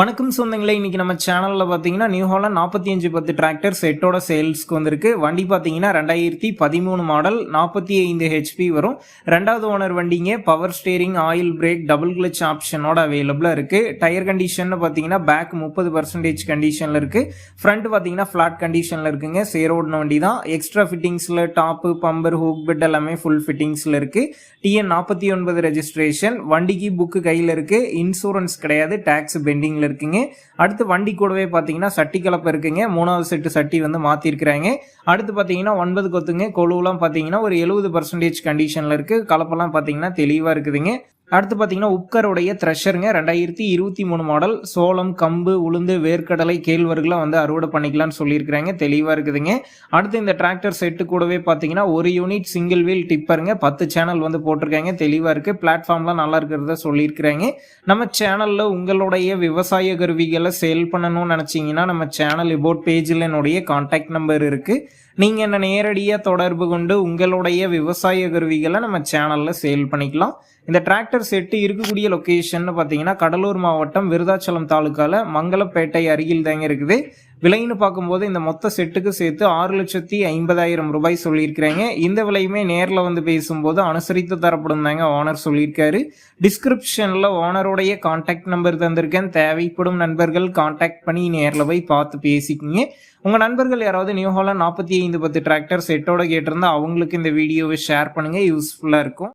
வணக்கம் சொந்தங்களே இன்னைக்கு நம்ம சேனலில் பார்த்தீங்கன்னா நியூ ஹாலண்ட் நாற்பத்தி அஞ்சு பத்து டிராக்டர் செட்டோட சேல்ஸ்க்கு வந்திருக்கு. வண்டி பார்த்தீங்கன்னா ரெண்டாயிரத்தி பதிமூணு மாடல் நாற்பத்தி ஐந்து ஹெச்பி வரும். ரெண்டாவது ஓனர் வண்டிங்க power steering oil brake double clutch ஆப்ஷனோட அவைலபிளாக இருக்குது டயர் கண்டிஷன் பார்த்தீங்கன்னா பேக் முப்பது பர்சன்டேஜ் கண்டிஷனில் இருக்குது ஃப்ரண்ட் பார்த்தீங்கன்னா ஃப்ளாட் கண்டிஷனில் இருக்குங்க. சேரோடின வண்டி தான் எக்ஸ்ட்ரா ஃபிட்டிங்ஸில் டாப்பு பம்பர் ஹூக் பெட் எல்லாமே ஃபுல் ஃபிட்டிங்ஸில் இருக்குது டிஎன் நாற்பத்தி ஒன்பது ரெஜிஸ்ட்ரேஷன் வண்டிக்கு புக்கு கையில் இருக்குது இன்சூரன்ஸ் கிடையாது. டேக்ஸ் பெண்டிங் பெண்டிங்ல இருக்குங்க. அடுத்து வண்டி கூடவே பார்த்தீங்கன்னா சட்டி கலப்பை இருக்குங்க. மூணாவது செட்டு சட்டி வந்து மாற்றிருக்கிறாங்க அடுத்து பார்த்தீங்கன்னா ஒன்பது கொத்துங்க. கொழுவெலாம் பார்த்தீங்கன்னா ஒரு எழுபது பர்சன்டேஜ் கண்டிஷனில் இருக்குது கலப்பெல்லாம் பார்த்தீங்கன்னா தெளிவாக இருக்குதுங்க. அடுத்து பார்த்தீங்கன்னா உப்கருடைய த்ரெஷருங்க ரெண்டாயிரத்தி இருபத்தி மூணு மாடல் சோளம் கம்பு உளுந்து வேர்க்கடலை கேழ்வர்கள்லாம் வந்து அறுவடை பண்ணிக்கலாம்னு சொல்லியிருக்கிறாங்க. தெளிவாக இருக்குதுங்க. அடுத்து இந்த டிராக்டர் செட்டு கூடவே பார்த்தீங்கன்னா ஒரு யூனிட் சிங்கிள் வீல் டிப்பருங்க பத்து சேனல் வந்து போட்டிருக்காங்க. தெளிவாக இருக்குது பிளாட்ஃபார்ம்லாம் நல்லா இருக்கிறத சொல்லியிருக்கிறாங்க. நம்ம சேனலில் உங்களுடைய விவசாய கருவிகளை சேல் பண்ணணும்னு நினச்சிங்கன்னா நம்ம சேனல் இபோட் பேஜில் என்னுடைய கான்டாக்ட் நம்பர் இருக்குது நீங்கள் என்ன நேரடியாக தொடர்பு கொண்டு உங்களுடைய விவசாய கருவிகளை நம்ம சேனலில் சேல் பண்ணிக்கலாம். இந்த டிராக்டர் செட்டு இருக்கக்கூடிய லொக்கேஷன் பார்த்தீங்கன்னா கடலூர் மாவட்டம் விருதாச்சலம் தாலுக்காவில் மங்களப்பேட்டை அருகில் தாங்க இருக்குது. விலைன்னு பார்க்கும்போது இந்த மொத்த செட்டுக்கு சேர்த்து ஆறு லட்சத்தி ஐம்பதாயிரம் ரூபாய் சொல்லியிருக்கிறாங்க. இந்த விலையுமே நேரில் வந்து பேசும்போது அனுசரித்து தரப்படும் தாங்க ஓனர் சொல்லியிருக்காரு. டிஸ்கிரிப்ஷனில் ஓனருடைய கான்டாக்ட் நம்பர் தந்திருக்கேன். தேவைப்படும் நண்பர்கள் கான்டாக்ட் பண்ணி நேரில் போய் பார்த்து பேசிக்கிங்க. உங்கள் நண்பர்கள் யாராவது நியூ நாற்பத்தி ஐந்து பத்து டிராக்டர் செட்டோட கேட்டிருந்தா அவங்களுக்கு இந்த வீடியோவை ஷேர் பண்ணுங்கள் யூஸ்ஃபுல்லாக இருக்கும்.